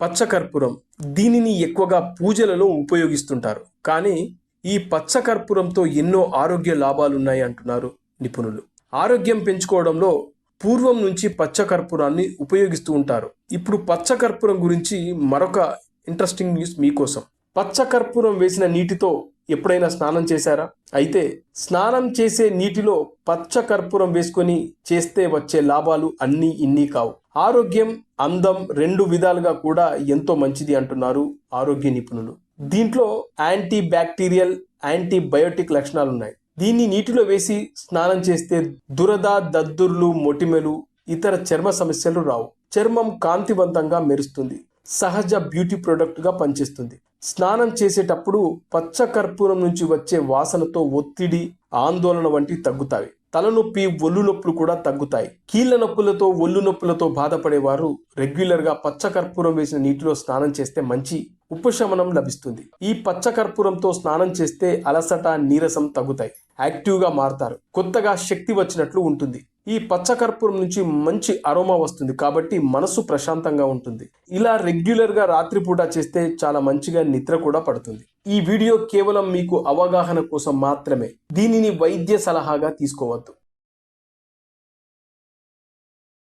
పచ్చకర్పూరం దీనిని ఎక్కువగా పూజలలో ఉపయోగిస్తుంటారు. కానీ ఈ పచ్చకర్పూరంతో ఎన్నో ఆరోగ్య లాభాలున్నాయి అంటున్నారు నిపుణులు. ఆరోగ్యం పెంచుకోవడంలో పూర్వం నుంచి పచ్చకర్పూరాన్ని ఉపయోగిస్తూ ఉంటారు. ఇప్పుడు పచ్చకర్పూరం గురించి మరొక ఇంట్రెస్టింగ్ న్యూస్ మీకోసం. పచ్చకర్పూరం వేసిన నీటితో ఎప్పుడైనా స్నానం చేశారా? అయితే స్నానం చేసే నీటిలో పచ్చ కర్పూరం వేసుకొని చేస్తే వచ్చే లాభాలు అన్నీ ఇన్నీ కావు. ఆరోగ్యం అందం రెండు విధాలుగా కూడా ఎంతో మంచిది అంటున్నారు ఆరోగ్య నిపుణులు. దీంట్లో యాంటీ బ్యాక్టీరియల్ యాంటీబయోటిక్ లక్షణాలు ఉన్నాయి. దీన్ని నీటిలో వేసి స్నానం చేస్తే దురద దద్దుర్లు మొటిమెలు ఇతర చర్మ సమస్యలు రావు. చర్మం కాంతివంతంగా మెరుస్తుంది. సహజ బ్యూటీ ప్రొడక్ట్గా పనిచేస్తుంది. స్నానం చేసేటప్పుడు పచ్చ కర్పూరం నుంచి వచ్చే వాసనతో ఒత్తిడి ఆందోళన వంటివి తగ్గుతాయి. తలనొప్పి ఒళ్ళు నొప్పులు కూడా తగ్గుతాయి. కీళ్ళ నొప్పులతో ఒళ్ళు నొప్పులతో బాధపడేవారు రెగ్యులర్గా పచ్చకర్పూరం వేసిన నీటిలో స్నానం చేస్తే మంచి ఉపశమనం లభిస్తుంది. ఈ పచ్చకర్పూరంతో స్నానం చేస్తే అలసట నీరసం తగ్గుతాయి. యాక్టివ్గా మారతారు. కొత్తగా శక్తి వచ్చినట్లు ఉంటుంది. ఈ పచ్చకర్పూరం నుంచి మంచి అరోమా వస్తుంది కాబట్టి మనసు ప్రశాంతంగా ఉంటుంది. ఇలా రెగ్యులర్గా రాత్రిపూట చేస్తే చాలా మంచిగా నిద్ర కూడా పడుతుంది. ఈ వీడియో కేవలం మీకు అవగాహన కోసం మాత్రమే. దీనిని వైద్య సలహాగా తీసుకోవద్దు.